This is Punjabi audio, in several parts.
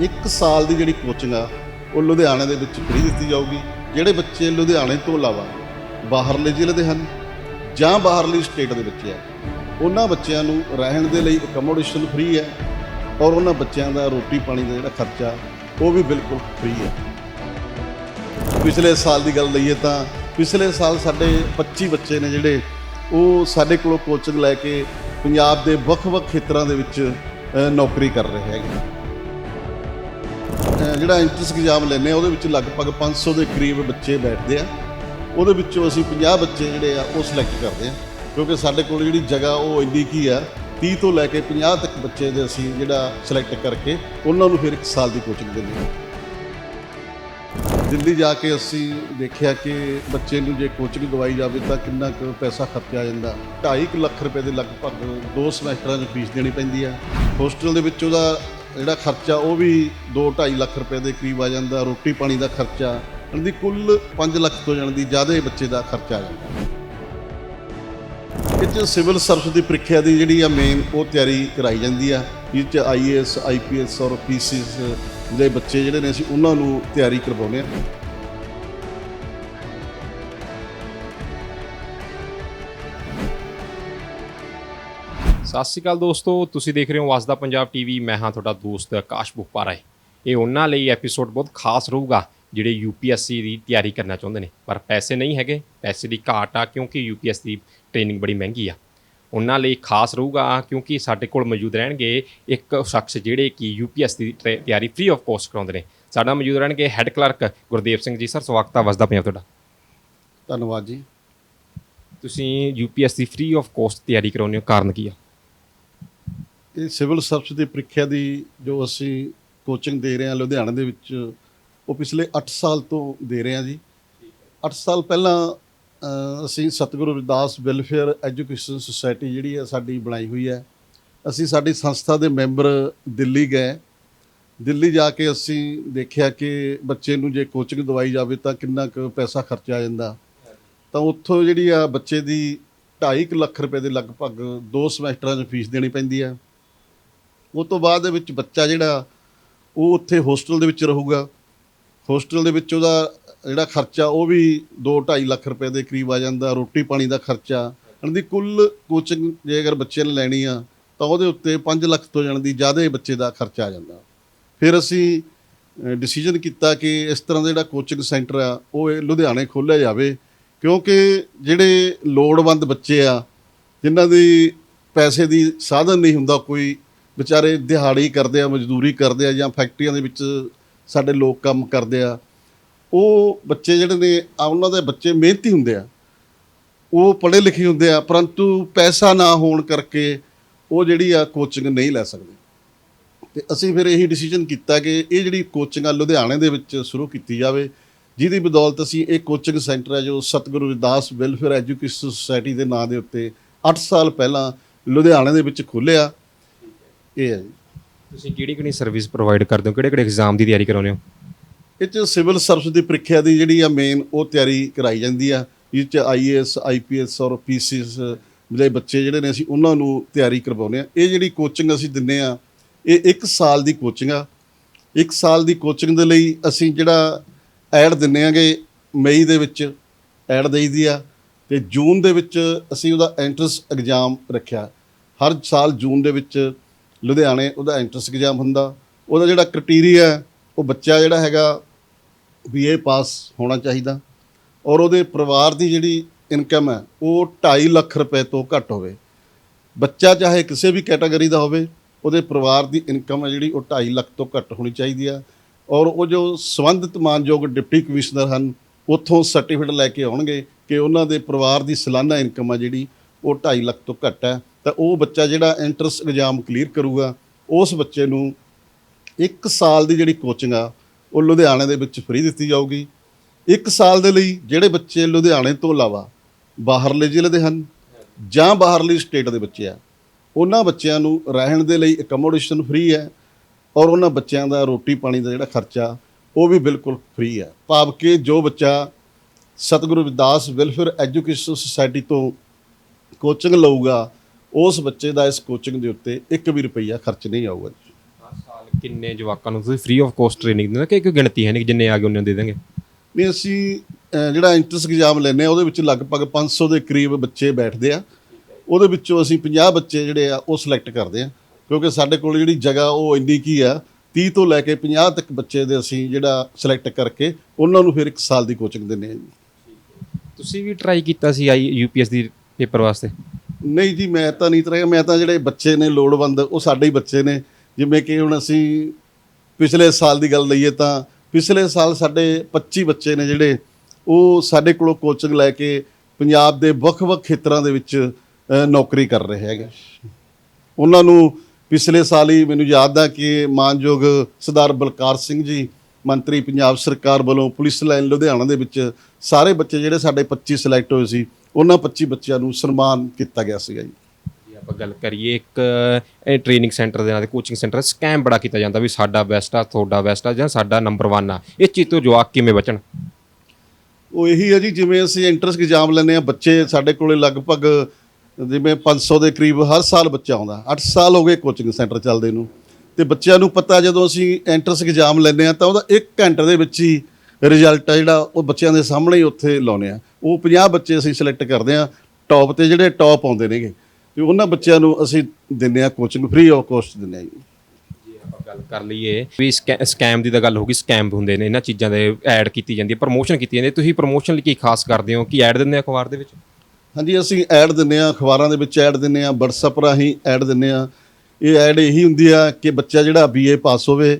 1 ਸਾਲ ਦੀ ਜਿਹੜੀ ਕੋਚਿੰਗ ਆ, ਉਹ ਲੁਧਿਆਣੇ ਦੇ ਵਿੱਚ ਫ੍ਰੀ ਦਿੱਤੀ ਜਾਊਗੀ, ਜਿਹੜੇ ਬੱਚੇ ਲੁਧਿਆਣੇ ਤੋਂ ਇਲਾਵਾ ਬਾਹਰਲੇ ਜ਼ਿਲ੍ਹੇ ਦੇ ਹਨ ਜਾਂ ਬਾਹਰਲੀ ਸਟੇਟ ਦੇ ਬੱਚੇ ਆ, ਉਹਨਾਂ ਬੱਚਿਆਂ ਨੂੰ ਰਹਿਣ ਦੇ ਲਈ ਅਕਮੋਡੇਸ਼ਨ ਫ੍ਰੀ ਹੈ ਔਰ ਉਹਨਾਂ ਬੱਚਿਆਂ ਦਾ ਰੋਟੀ ਪਾਣੀ ਦਾ ਜਿਹੜਾ ਖਰਚਾ, ਉਹ ਵੀ ਬਿਲਕੁਲ ਫ੍ਰੀ ਹੈ। ਪਿਛਲੇ ਸਾਲ ਦੀ ਗੱਲ ਲਈਏ ਤਾਂ ਪਿਛਲੇ ਸਾਲ ਸਾਡੇ 25 ਬੱਚੇ ਨੇ ਜਿਹੜੇ, ਉਹ ਸਾਡੇ ਕੋਲੋਂ ਕੋਚਿੰਗ ਲੈ ਕੇ ਪੰਜਾਬ ਦੇ ਵੱਖ-ਵੱਖ ਖੇਤਰਾਂ ਦੇ ਵਿੱਚ ਨੌਕਰੀ ਕਰ ਰਹੇ ਹੈਗੇ ਜਿਹੜਾ ਐਂਟਰੈਂਸ ਐਗਜ਼ਾਮ ਲੈਂਦੇ ਆ ਉਹਦੇ ਵਿੱਚ ਲਗਭਗ 500 ਦੇ ਕਰੀਬ ਬੱਚੇ ਬੈਠਦੇ ਆ। ਉਹਦੇ ਵਿੱਚੋਂ ਅਸੀਂ 50 ਬੱਚੇ ਜਿਹੜੇ ਆ, ਉਹ ਸਿਲੈਕਟ ਕਰਦੇ ਆ। ਕਿਉਂਕਿ ਸਾਡੇ ਕੋਲ ਜਿਹੜੀ ਜਗ੍ਹਾ, ਉਹ ਇੰਨੀ ਕੀ ਆ 30 ਤੋਂ ਲੈ ਕੇ 50 ਤੱਕ ਬੱਚੇ ਦੇ ਅਸੀਂ ਜਿਹੜਾ ਸਿਲੈਕਟ ਕਰਕੇ ਉਹਨਾਂ ਨੂੰ ਫਿਰ ਇੱਕ ਸਾਲ ਦੀ ਕੋਚਿੰਗ ਦਿੰਦੇ ਹਾਂ। ਦਿੱਲੀ ਜਾ ਕੇ ਅਸੀਂ ਦੇਖਿਆ ਕਿ ਬੱਚੇ ਨੂੰ ਜੇ ਕੋਚਿੰਗ ਦਵਾਈ ਜਾਵੇ ਤਾਂ ਕਿੰਨਾ ਕੁ ਪੈਸਾ ਖਰਚਿਆ ਜਾਂਦਾ। 2.5 ਲੱਖ ਰੁਪਏ ਦੇ ਲਗਭਗ ਦੋ ਸਮੈਸਟਰਾਂ 'ਚ ਫੀਸ ਦੇਣੀ ਪੈਂਦੀ ਆ। ਹੋਸਟਲ ਦੇ ਵਿੱਚ ਉਹਦਾ ਜਿਹੜਾ ਖਰਚਾ ਉਹ ਵੀ 2.5 ਲੱਖ ਰੁਪਏ ਦੇ ਕਰੀਬ ਆ ਜਾਂਦਾ, ਰੋਟੀ ਪਾਣੀ ਦਾ ਖਰਚਾ। ਇਹਨਾਂ ਦੀ ਕੁੱਲ 5 ਲੱਖ ਤੋਂ ਜਾਣ ਦੀ ਜ਼ਿਆਦਾ ਬੱਚੇ ਦਾ ਖਰਚਾ ਆ ਜਾਂਦਾ। ਇਹ 'ਚ ਸਿਵਲ ਸਰਵਿਸ ਦੀ ਪ੍ਰੀਖਿਆ ਦੀ ਜਿਹੜੀ ਆ ਮੇਨ ਉਹ ਤਿਆਰੀ ਕਰਾਈ ਜਾਂਦੀ ਆ, ਇਹ 'ਚ ਆਈਏਐਸ ਆਈਪੀਐਸ ਔਰ ਪੀਸੀਸ ਦੇ ਬੱਚੇ ਜਿਹੜੇ ਨੇ ਅਸੀਂ ਉਹਨਾਂ ਨੂੰ ਤਿਆਰੀ ਕਰਵਾਉਂਦੇ ਆ। ਸਤਿ ਸ਼੍ਰੀ ਅਕਾਲ ਦੋਸਤੋ ਤੁਸੀਂ ਦੇਖ ਰਹੇ ਹੋ ਵਸਦਾ ਪੰਜਾਬ ਟੀਵੀ। ਮੈਂ ਹਾਂ ਤੁਹਾਡਾ ਦੋਸਤ ਆਕਾਸ਼ ਬੁਪਾਰਾ ਇਹ ਉਹਨਾਂ ਲਈ ਐਪੀਸੋਡ ਬਹੁਤ ਖਾਸ ਰਹੂਗਾ ਜਿਹੜੇ ਯੂਪੀਐਸਸੀ ਦੀ ਤਿਆਰੀ ਕਰਨਾ ਚਾਹੁੰਦੇ ਨੇ। ਪਰ ਪੈਸੇ ਨਹੀਂ ਹੈਗੇ ਪੈਸੇ ਦੀ ਘਾਟ ਆ ਕਿਉਂਕਿ ਯੂਪੀਐਸਸੀ ਦੀ ਟ੍ਰੇਨਿੰਗ ਬੜੀ ਮਹਿੰਗੀ ਆ। ਉਹਨਾਂ ਲਈ ਖਾਸ ਰਹੂਗਾ ਕਿਉਂਕਿ ਸਾਡੇ ਕੋਲ ਮੌਜੂਦ ਰਹਿਣਗੇ ਇੱਕ ਸ਼ਖਸ ਜਿਹੜੇ ਕਿ ਯੂਪੀਐਸਸੀ ਦੀ ਤਿਆਰੀ ਫ੍ਰੀ ਆਫ ਕੋਸਟ ਕਰਾਉਂਦੇ ਨੇ। ਸਾਡਾ ਮੌਜੂਦ ਰਹਿਣਗੇ head clerk Gurdev Singh ji. Sir ਸਵਾਗਤ ਆ ਵਸਦਾ ਪੰਜਾਬ ਤੁਹਾਡਾ। ਧੰਨਵਾਦ ਜੀ। ਤੁਸੀਂ ਯੂਪੀਐਸਸੀ ਫ੍ਰੀ ਆਫ ਕੋਸਟ ਤਿਆਰੀ ਕਰਾਉਂਦੇ ਹੋ ਕਾਰਨ ਕੀ ਆ? ਇਹ ਸਿਵਲ ਸਰਵਿਸ ਦੀ ਪ੍ਰੀਖਿਆ ਦੀ ਜੋ ਅਸੀਂ ਕੋਚਿੰਗ ਦੇ ਰਹੇ ਹਾਂ ਲੁਧਿਆਣਾ ਦੇ ਵਿੱਚ, ਉਹ ਪਿਛਲੇ 8 ਸਾਲ ਤੋਂ ਦੇ ਰਹੇ ਹਾਂ ਜੀ। 8 ਸਾਲ ਪਹਿਲਾਂ ਅਸੀਂ ਸਤਿਗੁਰੂ ਰਵਿਦਾਸ ਵੈਲਫੇਅਰ ਐਜੂਕੇਸ਼ਨ ਸੁਸਾਇਟੀ ਜਿਹੜੀ ਹੈ ਸਾਡੀ ਬਣਾਈ ਹੋਈ ਹੈ। ਅਸੀਂ ਸਾਡੀ ਸੰਸਥਾ ਦੇ ਮੈਂਬਰ ਦਿੱਲੀ ਗਏ। ਦਿੱਲੀ ਜਾ ਕੇ ਅਸੀਂ ਦੇਖਿਆ ਕਿ ਬੱਚੇ ਨੂੰ ਜੇ ਕੋਚਿੰਗ ਦਵਾਈ ਜਾਵੇ ਤਾਂ ਕਿੰਨਾ ਕੁ ਪੈਸਾ ਖਰਚਿਆ ਜਾਂਦਾ। ਤਾਂ ਉੱਥੋਂ ਜਿਹੜੀ ਆ ਬੱਚੇ ਦੀ 2.5 ਲੱਖ ਰੁਪਏ ਦੇ ਲਗਭਗ ਦੋ ਸਮੈਸਟਰਾਂ 'ਚ ਫੀਸ ਦੇਣੀ ਪੈਂਦੀ ਆ ਉਸ ਤੋਂ ਬਾਅਦ ਦੇ ਵਿੱਚ ਬੱਚਾ ਜਿਹੜਾ, ਉਹ ਉੱਥੇ ਹੋਸਟਲ ਦੇ ਵਿੱਚ ਰਹੂਗਾ। ਹੋਸਟਲ ਦੇ ਵਿੱਚ ਉਹਦਾ ਜਿਹੜਾ ਖਰਚਾ, ਉਹ ਵੀ 2.5 ਲੱਖ ਰੁਪਏ ਦੇ ਕਰੀਬ ਆ ਜਾਂਦਾ, ਰੋਟੀ ਪਾਣੀ ਦਾ ਖਰਚਾ। ਇਹਨਾਂ ਦੀ ਕੁੱਲ ਕੋਚਿੰਗ ਜੇ ਅਗਰ ਬੱਚੇ ਨੇ ਲੈਣੀ ਆ, ਤਾਂ ਉਹਦੇ ਉੱਤੇ 5 ਲੱਖ ਤੋਂ ਜਾਣ ਦੀ ਜ਼ਿਆਦਾ ਬੱਚੇ ਦਾ ਖਰਚਾ ਆ ਜਾਂਦਾ। ਫਿਰ ਅਸੀਂ ਡਿਸੀਜਨ ਕੀਤਾ ਕਿ ਇਸ ਤਰ੍ਹਾਂ ਦਾ ਜਿਹੜਾ ਕੋਚਿੰਗ ਸੈਂਟਰ ਆ, ਉਹ ਇਹ ਲੁਧਿਆਣੇ ਖੋਲ੍ਹਿਆ ਜਾਵੇ। ਕਿਉਂਕਿ ਜਿਹੜੇ ਲੋੜਵੰਦ ਬੱਚੇ ਆ, ਜਿਨ੍ਹਾਂ ਦੀ ਪੈਸੇ ਦੀ ਸਾਧਨ ਨਹੀਂ ਹੁੰਦਾ ਕੋਈ ਵਿਚਾਰੇ ਦਿਹਾੜੀ ਕਰਦੇ ਆ, ਮਜ਼ਦੂਰੀ ਕਰਦੇ ਆ ਜਾਂ ਫੈਕਟਰੀਆਂ ਦੇ ਵਿੱਚ ਸਾਡੇ ਲੋਕ ਕੰਮ ਕਰਦੇ ਆ, ਉਹ ਬੱਚੇ ਜਿਹੜੇ ਨੇ, ਆ ਉਹਨਾਂ ਦੇ ਬੱਚੇ ਮਿਹਨਤੀ ਹੁੰਦੇ ਆ। ਉਹ ਪੜ੍ਹੇ ਲਿਖੇ ਹੁੰਦੇ ਆ, ਪਰੰਤੂ ਪੈਸਾ ਨਾ ਹੋਣ ਕਰਕੇ ਉਹ ਜਿਹੜੀ ਆ ਕੋਚਿੰਗ ਨਹੀਂ ਲੈ ਸਕਦੇ। ਤੇ ਅਸੀਂ ਫਿਰ ਇਹੀ ਡਿਸੀਜਨ ਕੀਤਾ ਕਿ ਇਹ ਜਿਹੜੀ ਕੋਚਿੰਗ ਆ ਲੁਧਿਆਣੇ ਦੇ ਵਿੱਚ ਸ਼ੁਰੂ ਕੀਤੀ ਜਾਵੇ, ਜਿਹਦੀ ਬਦੌਲਤ ਅਸੀਂ ਇਹ ਕੋਚਿੰਗ ਸੈਂਟਰ ਹੈ ਜੋ ਸਤਿਗੁਰੂ ਰਵਿਦਾਸ ਵੈਲਫੇਅਰ ਐਜੂਕੇਸ਼ਨ ਸੁਸਾਇਟੀ ਦੇ ਨਾਂ ਦੇ ਉੱਤੇ 8 ਸਾਲ ਪਹਿਲਾਂ ਲੁਧਿਆਣੇ ਦੇ ਵਿੱਚ ਖੋਲ੍ਹਿਆ। ਇਹ ਹੈ। ਜੀ ਤੁਸੀਂ ਕਿਹੜੀ ਕਿਹੜੀ ਸਰਵਿਸ ਪ੍ਰੋਵਾਈਡ ਕਰਦੇ ਹੋ? ਕਿਹੜੇ ਕਿਹੜੇ ਐਗਜ਼ਾਮ ਦੀ ਤਿਆਰੀ ਕਰਾਉਂਦੇ ਹੋ? ਇਹ 'ਚ ਸਿਵਲ ਸਰਵਿਸ ਦੀ ਪ੍ਰੀਖਿਆ ਦੀ ਜਿਹੜੀ ਆ ਮੇਨ ਉਹ ਤਿਆਰੀ ਕਰਾਈ ਜਾਂਦੀ ਆ। ਇਹ 'ਚ ਆਈਏਐਸ ਆਈਪੀਐਸ ਔਰ ਪੀਸੀਸ ਦੇ ਬੱਚੇ ਜਿਹੜੇ ਨੇ ਅਸੀਂ ਉਹਨਾਂ ਨੂੰ ਤਿਆਰੀ ਕਰਵਾਉਂਦੇ ਆ। ਇਹ ਜਿਹੜੀ ਕੋਚਿੰਗ ਅਸੀਂ ਦਿੰਨੇ ਆ ਇਹ 1 ਸਾਲ ਦੀ ਕੋਚਿੰਗ ਆ। 1 ਸਾਲ ਦੀ ਕੋਚਿੰਗ ਦੇ ਲਈ ਅਸੀਂ ਜਿਹੜਾ ਐਡ ਦਿੰਨੇ ਆਗੇ ਮਈ ਦੇ ਵਿੱਚ ਐਡ ਦੇਈਦੀ ਆ ਤੇ ਜੂਨ ਦੇ ਵਿੱਚ ਅਸੀਂ ਉਹਦਾ ਐਂਟਰੈਂਸ ਐਗਜ਼ਾਮ ਰੱਖਿਆ। ਹਰ ਸਾਲ ਜੂਨ ਦੇ ਵਿੱਚ ਲੁਧਿਆਣੇ, ਉਹਦਾ ਐਂਟਰੈਂਸ ਐਗਜ਼ਾਮ ਹੁੰਦਾ। ਉਹਦਾ ਜਿਹੜਾ ਕ੍ਰਾਈਟੇਰੀਆ ਉਹ ਬੱਚਾ ਜਿਹੜਾ ਹੈਗਾ ਬੀਏ ਪਾਸ ਹੋਣਾ ਚਾਹੀਦਾ। ਔਰ ਉਹਦੇ ਪਰਿਵਾਰ ਦੀ ਜਿਹੜੀ ਇਨਕਮ ਹੈ, ਉਹ 2.5 ਲੱਖ ਰੁਪਏ ਤੋਂ ਘੱਟ ਹੋਵੇ। ਬੱਚਾ ਚਾਹੇ ਕਿਸੇ ਵੀ ਕੈਟਾਗਰੀ ਦਾ ਹੋਵੇ, ਉਹਦੇ ਪਰਿਵਾਰ ਦੀ ਇਨਕਮ ਹੈ ਜਿਹੜੀ, ਉਹ 2.5 ਲੱਖ ਤੋਂ ਘੱਟ ਹੋਣੀ ਚਾਹੀਦੀ ਆ ਔਰ ਉਹ ਜੋ ਸੰਬੰਧਿਤ ਮਾਨਯੋਗ ਡਿਪਟੀ ਕਮਿਸ਼ਨਰ ਹਨ, ਉੱਥੋਂ ਸਰਟੀਫਿਕੇਟ ਲੈ ਕੇ ਆਉਣਗੇ ਕਿ ਉਹਨਾਂ ਦੇ ਪਰਿਵਾਰ ਦੀ ਸਾਲਾਨਾ ਇਨਕਮ ਆ ਜਿਹੜੀ, ਉਹ 2.5 ਲੱਖ ਤੋਂ ਘੱਟ ਹੈ। ਤਾਂ ਉਹ ਬੱਚਾ ਜਿਹੜਾ ਐਂਟਰੈਂਸ ਐਗਜ਼ਾਮ ਕਲੀਅਰ ਕਰੂਗਾ, ਉਸ ਬੱਚੇ ਨੂੰ ਇੱਕ ਸਾਲ ਦੀ ਜਿਹੜੀ ਕੋਚਿੰਗ ਆ, ਉਹ ਲੁਧਿਆਣੇ ਦੇ ਵਿੱਚ ਫ੍ਰੀ ਦਿੱਤੀ ਜਾਊਗੀ। ਇੱਕ ਸਾਲ ਦੇ ਲਈ ਜਿਹੜੇ ਬੱਚੇ ਲੁਧਿਆਣੇ ਤੋਂ ਇਲਾਵਾ ਬਾਹਰਲੇ ਜ਼ਿਲ੍ਹੇ ਦੇ ਹਨ ਜਾਂ ਬਾਹਰਲੀ ਸਟੇਟ ਦੇ ਬੱਚੇ ਆ, ਉਹਨਾਂ ਬੱਚਿਆਂ ਨੂੰ ਰਹਿਣ ਦੇ ਲਈ ਅਕਮੋਡੇਸ਼ਨ ਫ੍ਰੀ ਹੈ ਔਰ ਉਹਨਾਂ ਬੱਚਿਆਂ ਦਾ ਰੋਟੀ ਪਾਣੀ ਦਾ ਜਿਹੜਾ ਖਰਚਾ, ਉਹ ਵੀ ਬਿਲਕੁਲ ਫ੍ਰੀ ਹੈ। ਭਾਵ ਕਿ ਜੋ ਬੱਚਾ Satguru Ravidas welfare education society ਤੋਂ ਕੋਚਿੰਗ ਲਊਗਾ ਉਸ ਬੱਚੇ ਦਾ ਇਸ ਕੋਚਿੰਗ ਦੇ ਉੱਤੇ 1 ਵੀ ਰੁਪਈਆ ਖਰਚ ਨਹੀਂ ਆਊਗਾ ਜੀ। ਸਾਲ ਕਿੰਨੇ ਜਵਾਕਾਂ ਨੂੰ ਤੁਸੀਂ ਫ੍ਰੀ ਆਫ ਕੋਸਟ ਟ੍ਰੇਨਿੰਗ ਦਿੰਦੇ ਹੋ ਕਿ ਕੋਈ ਗਿਣਤੀ ਹੈ ਨਹੀਂ ਕਿ ਜਿੰਨੇ ਆ ਗਏ ਉਹਨਾਂ ਦੇ ਦੇਣਗੇ? ਨਹੀਂ ਅਸੀਂ ਅਹ, ਜਿਹੜਾ ਐਂਟਰੈਂਸ ਐਗਜ਼ਾਮ ਲੈਂਦੇ ਆ ਉਹਦੇ ਵਿੱਚ ਲਗਭਗ 500 ਦੇ ਕਰੀਬ ਬੱਚੇ ਬੈਠਦੇ ਆ। ਉਹਦੇ ਵਿੱਚੋਂ ਅਸੀਂ 50 ਬੱਚੇ ਜਿਹੜੇ ਆ ਉਹ ਸਿਲੈਕਟ ਕਰਦੇ ਆ। ਕਿਉਂਕਿ ਸਾਡੇ ਕੋਲ ਜਿਹੜੀ ਜਗ੍ਹਾ ਉਹ ਇੰਨੀ ਕੀ ਆ 30 ਤੋਂ ਲੈ ਕੇ 50 ਤੱਕ ਬੱਚੇ ਦੇ ਅਸੀਂ ਜਿਹੜਾ ਸਿਲੈਕਟ ਕਰਕੇ ਉਹਨਾਂ ਨੂੰ ਫਿਰ 1 ਸਾਲ ਦੀ ਕੋਚਿੰਗ ਦਿੰਦੇ ਆ ਜੀ। ਤੁਸੀਂ ਵੀ ਟਰਾਈ ਕੀਤਾ ਸੀ ਆਈ ਯੂਪੀਐਸ ਦੀ ਪੇਪਰ ਵਾਸਤੇ? ਨਹੀਂ ਜੀ, ਮੈਂ ਤਾਂ ਨਹੀਂ ਤਰ੍ਹਾਂ, ਮੈਂ ਤਾਂ ਜਿਹੜੇ ਬੱਚੇ ਨੇ ਲੋੜਵੰਦ, ਉਹ ਸਾਡੇ ਹੀ ਬੱਚੇ ਨੇ। ਜਿਵੇਂ ਕਿ ਹੁਣ ਅਸੀਂ ਪਿਛਲੇ ਸਾਲ ਦੀ ਗੱਲ ਲਈਏ ਤਾਂ ਪਿਛਲੇ ਸਾਲ ਸਾਡੇ 25 ਬੱਚੇ ਨੇ ਜਿਹੜੇ, ਉਹ ਸਾਡੇ ਕੋਲੋਂ ਕੋਚਿੰਗ ਲੈ ਕੇ ਪੰਜਾਬ ਦੇ ਵੱਖ-ਵੱਖ ਖੇਤਰਾਂ ਦੇ ਵਿੱਚ ਨੌਕਰੀ ਕਰ ਰਹੇ ਹੈਗੇ। ਉਹਨਾਂ ਨੂੰ ਪਿਛਲੇ ਸਾਲ ਹੀ ਮੈਨੂੰ ਯਾਦ ਆ ਕਿ ਮਾਨਯੋਗ ਸਰਦਾਰ ਬਲਕਾਰ ਸਿੰਘ ਜੀ ਮੰਤਰੀ ਪੰਜਾਬ ਸਰਕਾਰ ਵੱਲੋਂ ਪੁਲਿਸ ਲਾਈਨ ਲੁਧਿਆਣਾ ਦੇ ਵਿੱਚ ਸਾਰੇ ਬੱਚੇ ਜਿਹੜੇ ਸਾਡੇ 25 ਸਿਲੈਕਟ ਹੋਏ ਸੀ ਉਹਨਾਂ 25 ਬੱਚਿਆਂ ਨੂੰ ਸਨਮਾਨ ਕੀਤਾ ਗਿਆ ਸੀਗਾ ਜੀ। ਆਪਾਂ ਗੱਲ ਕਰੀਏ ਇੱਕ ਇਹ ਟ੍ਰੇਨਿੰਗ ਸੈਂਟਰ ਦੇ ਨਾਲ ਦੇ ਕੋਚਿੰਗ ਸੈਂਟਰ ਸਕੈਮ ਬੜਾ ਕੀਤਾ ਜਾਂਦਾ ਵੀ ਸਾਡਾ ਬੈਸਟ ਆ ਤੁਹਾਡਾ ਬੈਸਟ ਆ ਜਾਂ ਸਾਡਾ ਨੰਬਰ 1 ਆ। ਇਹ ਚੀਜ਼ ਤੋਂ ਜਵਾਕ ਕਿਵੇਂ ਬਚਣ? ਉਹ ਇਹੀ ਹੈ ਜੀ ਜਿਵੇਂ ਅਸੀਂ ਐਂਟਰੈਂਸ ਐਗਜ਼ਾਮ ਲੈਂਦੇ ਆ ਬੱਚੇ ਸਾਡੇ ਕੋਲੇ ਲਗਭਗ ਜਿਵੇਂ 500 ਦੇ ਕਰੀਬ ਹਰ ਸਾਲ ਬੱਚਾ ਆਉਂਦਾ 8 ਸਾਲ ਹੋ ਗਏ ਕੋਚਿੰਗ ਸੈਂਟਰ ਚੱਲਦੇ ਨੂੰ। ਤੇ ਬੱਚਿਆਂ ਨੂੰ ਪਤਾ ਜਦੋਂ ਅਸੀਂ ਐਂਟਰੈਂਸ ਐਗਜ਼ਾਮ ਲੈਂਦੇ ਆ ਤਾਂ ਉਹਦਾ 1 ਘੰਟੇ ਦੇ ਵਿੱਚ ਹੀ ਰਿਜ਼ਲਟ ਆ ਜਿਹੜਾ ਉਹ ਬੱਚਿਆਂ ਦੇ ਸਾਹਮਣੇ ਹੀ ਉੱਥੇ ਲਾਉਨੇ ਆ ਉਹ 50 ਬੱਚੇ ਅਸੀਂ ਸਿਲੈਕਟ ਕਰਦੇ ਆ ਟੌਪ ਤੇ ਜਿਹੜੇ ਟੌਪ ਆਉਂਦੇ ਨੇਗੇ। ਤੇ ਉਹਨਾਂ ਬੱਚਿਆਂ ਨੂੰ ਅਸੀਂ ਦਿੰਦੇ ਆ ਕੋਚਿੰਗ ਫ੍ਰੀ ਆਫ ਕੋਸਟ ਦਿੰਦੇ ਆ ਜੀ। ਗੱਲ ਕਰ ਲਈਏ। ਵੀ ਸਕੈਮ ਦੀ ਤਾਂ ਗੱਲ ਹੋ ਗਈ ਸਕੈਮ ਹੁੰਦੇ ਨੇ। ਇਹਨਾਂ ਚੀਜ਼ਾਂ ਦੇ ਐਡ ਕੀਤੀ ਜਾਂਦੀ ਹੈ ਪ੍ਰੋਮੋਸ਼ਨ ਕੀਤੀ ਜਾਂਦੀ ਹੈ। ਤੁਸੀਂ ਪ੍ਰੋਮੋਸ਼ਨ ਲਈ ਕੀ ਖਾਸ ਕਰਦੇ ਹੋ? ਕੀ ਐਡ ਦਿੰਦੇ ਆ ਅਖਬਾਰ ਦੇ ਵਿੱਚ? ਹਾਂਜੀ ਅਸੀਂ ਐਡ ਦਿੰਨੇ ਆ ਅਖਬਾਰਾਂ ਦੇ ਵਿੱਚ ਐਡ ਦਿੰਨੇ ਆ WhatsApp ਰਾਹੀਂ ਐਡ ਦਿੰਨੇ ਆ ਇਹ ਐਡ ਇਹੀ ਹੁੰਦੀ ਆ ਕਿ ਬੱਚਾ ਜਿਹੜਾ ਬੀਏ ਪਾਸ ਹੋਵੇ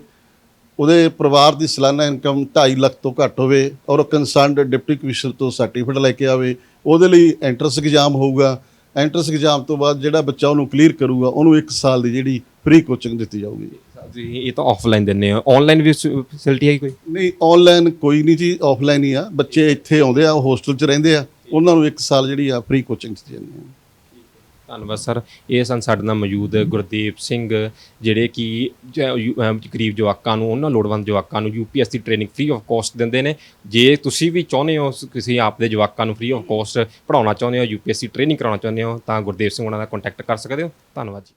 ਉਹਦੇ ਪਰਿਵਾਰ ਦੀ ਸਾਲਾਨਾ ਇਨਕਮ 2.5 ਲੱਖ ਤੋਂ ਘੱਟ ਹੋਵੇ ਔਰ ਕੰਸਰਨਡ ਡਿਪਟੀ ਕਮਿਸ਼ਨਰ ਤੋਂ ਸਰਟੀਫਿਕੇਟ ਲੈ ਕੇ ਆਵੇ ਉਹਦੇ ਲਈ ਐਂਟਰੈਂਸ ਐਗਜ਼ਾਮ ਹੋਊਗਾ। ਐਂਟਰੈਂਸ ਐਗਜ਼ਾਮ ਤੋਂ ਬਾਅਦ ਜਿਹੜਾ ਬੱਚਾ ਉਹਨੂੰ ਕਲੀਅਰ ਕਰੂਗਾ ਉਹਨੂੰ 1 ਸਾਲ ਦੀ ਜਿਹੜੀ ਫ੍ਰੀ ਕੋਚਿੰਗ ਦਿੱਤੀ ਜਾਊਗੀ। ਤੁਸੀਂ ਇਹ ਤਾਂ ਆਫਲਾਈਨ ਦਿੰਦੇ ਹੋ ਆਨਲਾਈਨ ਵੀ ਫੈਸਿਲਿਟੀ ਹੈ ਕੋਈ? ਨਹੀਂ ਆਨਲਾਈਨ ਕੋਈ ਨਹੀਂ ਜੀ ਆਫਲਾਈਨ ਹੀ ਆ। ਬੱਚੇ ਇੱਥੇ ਆਉਂਦੇ ਆ ਹੋਸਟਲ 'ਚ ਰਹਿੰਦੇ ਆ। ਉਹਨਾਂ ਨੂੰ 1 ਸਾਲ ਜਿਹੜੀ ਆ ਫ੍ਰੀ ਕੋਚਿੰਗ ਦਿੱਤੀ ਜਾਂਦੀ ਹੈ ਧੰਨਵਾਦ, ਸਰ। ਇਹ ਸਨ ਸਾਡੇ ਨਾਲ ਮੌਜੂਦ ਗੁਰਦੀਪ ਸਿੰਘ, ਜਿਹੜੇ ਕਿ ਜ- ਯੂ- ਅਮ ਕਰੀਬ ਜਵਾਕਾਂ ਨੂੰ, ਉਹਨਾਂ ਲੋੜਵੰਦ ਜਵਾਕਾਂ ਨੂੰ ਯੂਪੀਐਸ ਦੀ ਟ੍ਰੇਨਿੰਗ ਫ੍ਰੀ ਆਫ ਕਾਸਟ ਦਿੰਦੇ ਨੇ। ਜੇ ਤੁਸੀਂ ਵੀ ਚਾਹੁੰਦੇ ਹੋ ਕਿਸੇ ਆਪਦੇ ਜਵਾਕਾਂ ਨੂੰ ਫ੍ਰੀ ਆਫ ਕਾਸਟ ਪੜਾਉਣਾ ਚਾਹੁੰਦੇ ਹੋ ਯੂਪੀਐਸਸੀ ਟ੍ਰੇਨਿੰਗ ਕਰਾਉਣਾ ਚਾਹੁੰਦੇ ਹੋ, ਤਾਂ ਗੁਰਦੀਪ ਸਿੰਘ ਉਹਨਾਂ ਦਾ ਕੰਟੈਕਟ ਕਰ ਸਕਦੇ ਹੋ। ਧੰਨਵਾਦ ਜੀ।